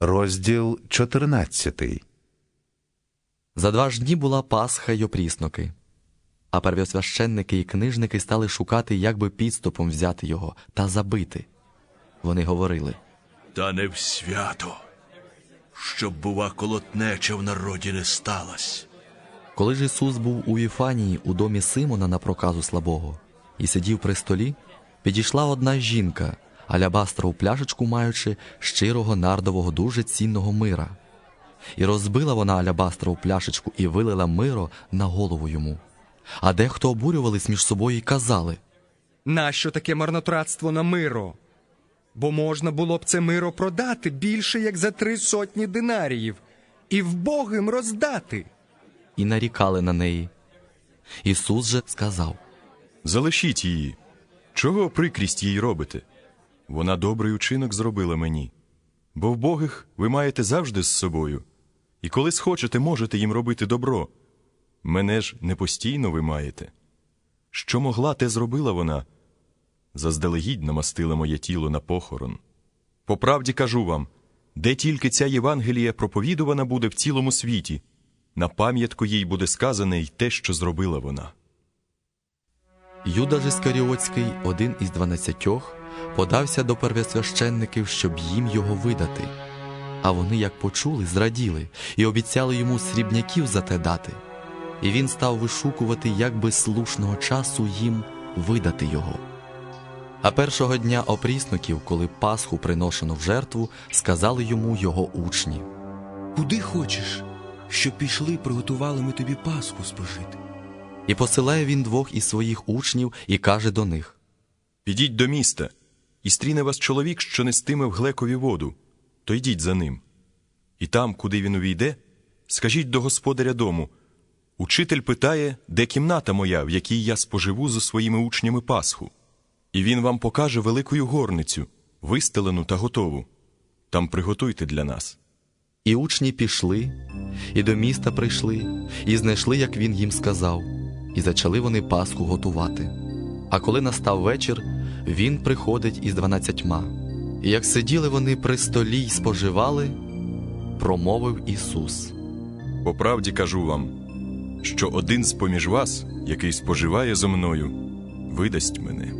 Розділ 14. За два ж дні була Пасха й опрісноки, а первосвященники і книжники стали шукати, як би підступом взяти його та забити. Вони говорили. Та не в свято, щоб, бува, колотнеча в народі не сталась. Коли ж Ісус був у Віфанії у домі Симона на проказу слабого і сидів при столі, підійшла одна жінка, алябастрову пляшечку маючи щирого нардового дуже цінного мира. І розбила вона алябастрову пляшечку і вилила миро на голову йому. А дехто обурювались між собою і казали. Нащо таке марнотратство на миро? Бо можна було б це миро продати більше як за три сотні динаріїв і вбогим роздати. і нарікали на неї. Ісус же сказав: Залишіть її. Чого прикрість їй робите? Вона добрий учинок зробила мені. Бо вбогих ви маєте завжди з собою, і коли схочете, можете їм робити добро. Мене ж не постійно ви маєте. Що могла, те зробила вона. Заздалегідь намастила моє тіло на похорон. По правді кажу вам, де тільки ця Євангелія проповідувана буде в цілому світі, на пам'ятку їй буде сказане й те, що зробила вона. Юда ж один із дванадцятьох, подався до первосвященників, щоб їм його видати. А вони, як почули, зраділи і обіцяли йому срібняків за те дати. І він став вишукувати, як би слушного часу їм видати його. А першого дня опрісноків, коли Пасху приношено в жертву, сказали йому його учні. Куди хочеш, щоб пішли, приготували ми тобі Пасху спожити. І посилає він двох із своїх учнів і каже до них: Підіть до міста, і стріне вас чоловік, що нестиме в глекові воду, то йдіть за ним. І там, куди він увійде, скажіть до господаря дому Учитель питає, де кімната моя, в якій я споживу зі своїми учнями Пасху. І він вам покаже великою горницю, вистелену та готову. Там приготуйте для нас. І учні пішли, і до міста прийшли, і знайшли, як він їм сказав, і почали вони Пасху готувати. А коли настав вечір, він приходить із дванадцятьма. І як сиділи вони при столі й споживали, промовив Ісус. По правді кажу вам, що один з поміж вас, який споживає зо мною, видасть мене.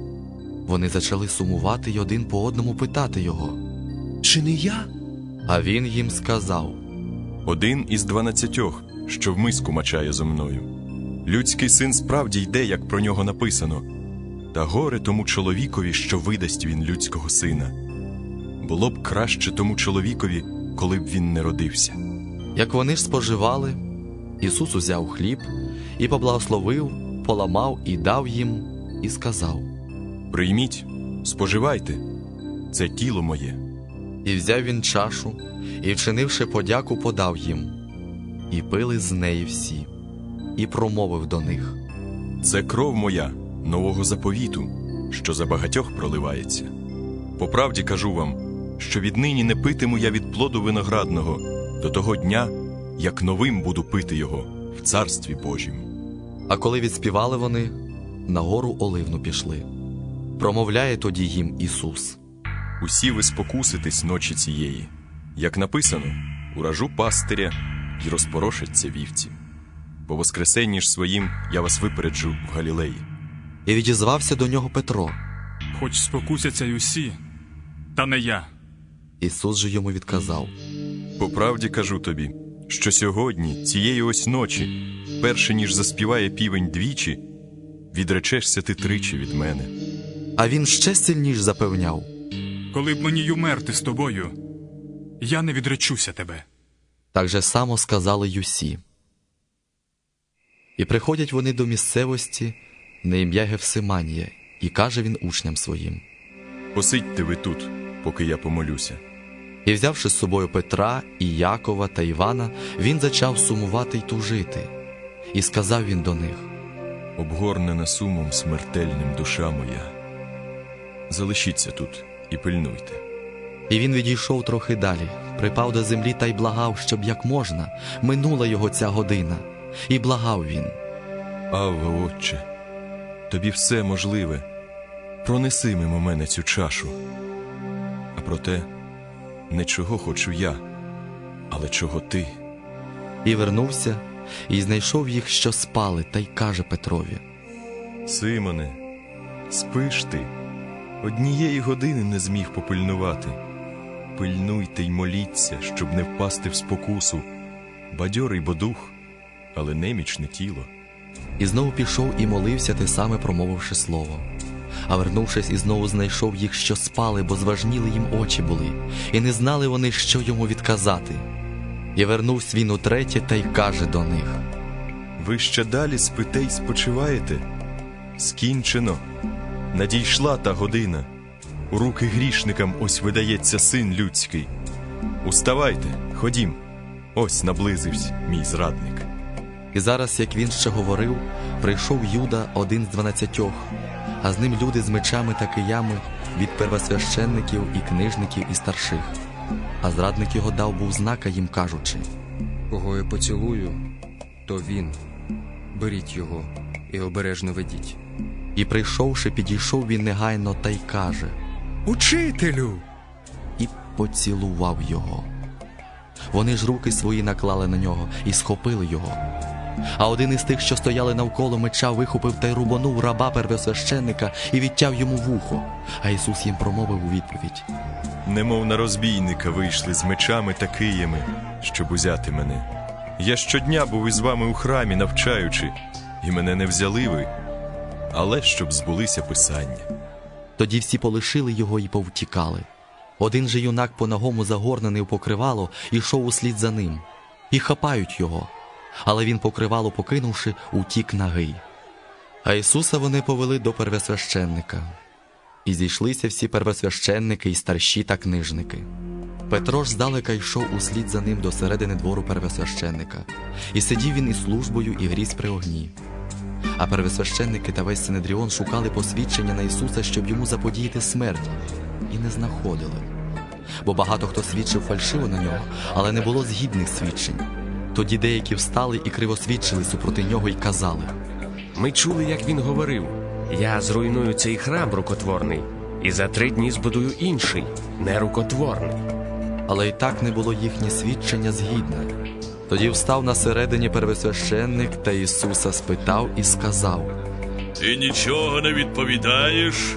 Вони почали сумувати й один по одному питати його. Чи не я? А він їм сказав: Один із дванадцятьох, що в миску мачає зо мною. Людський син справді йде, як про нього написано, та горе тому чоловікові, що видасть він людського сина. Було б краще тому чоловікові, коли б він не родився. Як вони ж споживали, Ісус узяв хліб і поблагословив, поламав і дав їм, і сказав. Прийміть, споживайте, це тіло моє. І взяв він чашу, і, вчинивши подяку, подав їм, і пили з неї всі, і промовив до них. Це кров моя нового заповіту, що за багатьох проливається. По правді кажу вам, що віднині не питиму я від плоду виноградного до того дня, як новим буду пити його в царстві Божім. А коли відспівали вони, на гору оливну пішли. Промовляє тоді їм Ісус. Усі ви спокуситесь ночі цієї, як написано, уражу пастиря і розпорошаться вівці. По воскресенні ж своїм я вас випереджу в Галілеї. І відізвався до нього Петро. Хоч спокусяться й усі, та не я. Ісус же йому відказав. По правді кажу тобі, що сьогодні, цієї ось ночі, перше ніж заспіває півень двічі, відречешся ти тричі від мене. А він ще сильніш запевняв. Коли б мені й умерти з тобою, я не відречуся тебе. Так же само сказали й усі. І приходять вони до місцевості на ім'я Гевсиманія, і каже він учням своїм. Посидьте ви тут, поки я помолюся. І взявши з собою Петра, і Якова та Івана, він зачав сумувати й тужити. І сказав він до них: Обгорнена сумом смертельним душа моя. Залишіться тут і пильнуйте. І він відійшов трохи далі, припав до землі та й благав, щоб як можна, минула його ця година, і благав він. Авва, Отче, тобі все можливе. Пронеси мимо мене цю чашу. А проте Не чого хочу я, але чого ти. І вернувся, і знайшов їх, що спали, та й каже Петрові. Симоне, спиш ти, однієї години не зміг попильнувати. Пильнуйте й моліться, щоб не впасти в спокусу. Бадьорий бо дух, але немічне тіло. І знову пішов і молився, те саме промовивши слово. А вернувшись, і знову знайшов їх, що спали, бо зважніли їм очі були, і не знали вони, що йому відказати. І вернувся він утретє та й каже до них. Ви ще далі спите й спочиваєте? Скінчено. Надійшла та година. У руки грішникам ось видається син людський. Уставайте, ходім. Ось наблизився мій зрадник. І зараз, як він ще говорив, прийшов Юда, один з дванадцятьох, а з ним люди з мечами та киями від первосвященників і книжників і старших. А зрадник його дав був знака їм кажучи. Кого я поцілую, то він. Беріть його і обережно ведіть. І прийшовши, підійшов він негайно та й каже, Учителю! і поцілував його. Вони ж руки свої наклали на нього і схопили його. А один із тих, що стояли навколо меча, вихопив та й рубанув раба первосвященника і відтяв йому вухо. А Ісус їм промовив у відповідь. Немов на розбійника вийшли з мечами та киями, щоб узяти мене. Я щодня був із вами у храмі, навчаючи, і мене не взяли ви, але щоб збулися писання. Тоді всі полишили його і повтікали. Один же юнак по ногому загорнений у покривало ішов услід за ним. І хапають його. Але він покривало покинувши, утік нагий. А Ісуса вони повели до первосвященника. І зійшлися всі первосвященники і старші та книжники. Петро ж здалека йшов услід за ним до середини двору первосвященника. І сидів він із службою і гріз при огні. А первосвященники та весь Синедріон шукали посвідчення на Ісуса, щоб йому заподіяти смерть, і не знаходили. Бо багато хто свідчив фальшиво на нього, але не було згідних свідчень. Тоді деякі встали і кривосвідчили супроти нього й казали. Ми чули, як він говорив: Я зруйную цей храм рукотворний, і за три дні збудую інший, нерукотворний. Але й так не було їхнє свідчення згідне. Тоді встав на середині первосвященник та Ісуса спитав і сказав: Ти нічого не відповідаєш,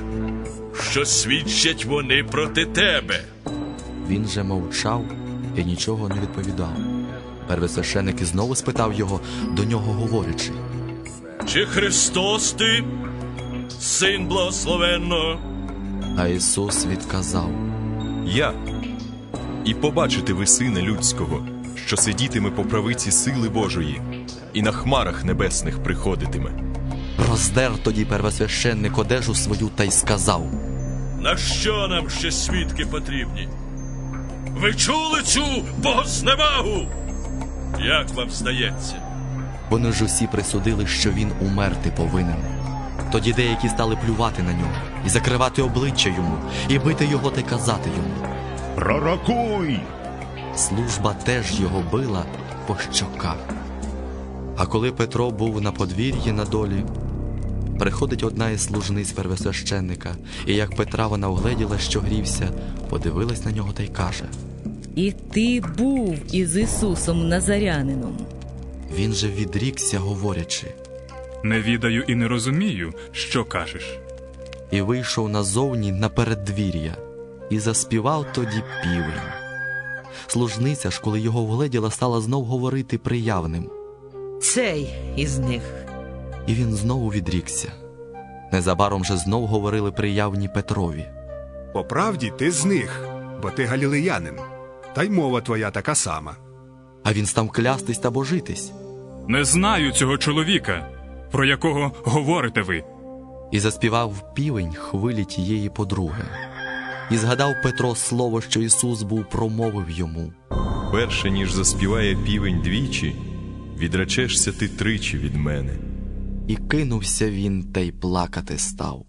що свідчать вони проти тебе. Він же мовчав і нічого не відповідав. Первосвященник і знову спитав його, до нього говорячи. Чи Христос ти, син благословенного? А Ісус відказав. Я. І побачите ви сина людського, що сидітиме по правиці сили Божої, і на хмарах небесних приходитиме. Роздер тоді первосвященник одежу свою та й сказав. На що нам ще свідки потрібні? Ви чули цю богозневагу? Як вам здається? Вони ж усі присудили, що він умерти повинен. Тоді деякі стали плювати на нього і закривати обличчя йому, і бити його та казати йому. Пророкуй! Служба теж його била по щоках. А коли Петро був на подвір'ї на долі, приходить одна із служниць первосвященника, і як Петра вона огледіла, що грівся, подивилась на нього та й каже: І ти був із Ісусом Назарянином. Він же відрікся, говорячи, Не відаю і не розумію, що кажеш. і вийшов назовні на переддвір'я, і заспівав тоді півень. Служниця ж, коли його вгледіла, стала знов говорити приявним, Цей із них. і він знову відрікся. Незабаром же знов говорили приявні Петрові. По правді ти з них, бо ти галілеянин, та й мова твоя така сама. А він став клястись та божитись, Не знаю цього чоловіка, про якого говорите ви. і заспівав півень хвилі тієї подруги. І згадав Петро слово, що Ісус був промовив йому. Перше ніж заспіває півень двічі, відречешся ти тричі від мене. І кинувся він та й плакати став.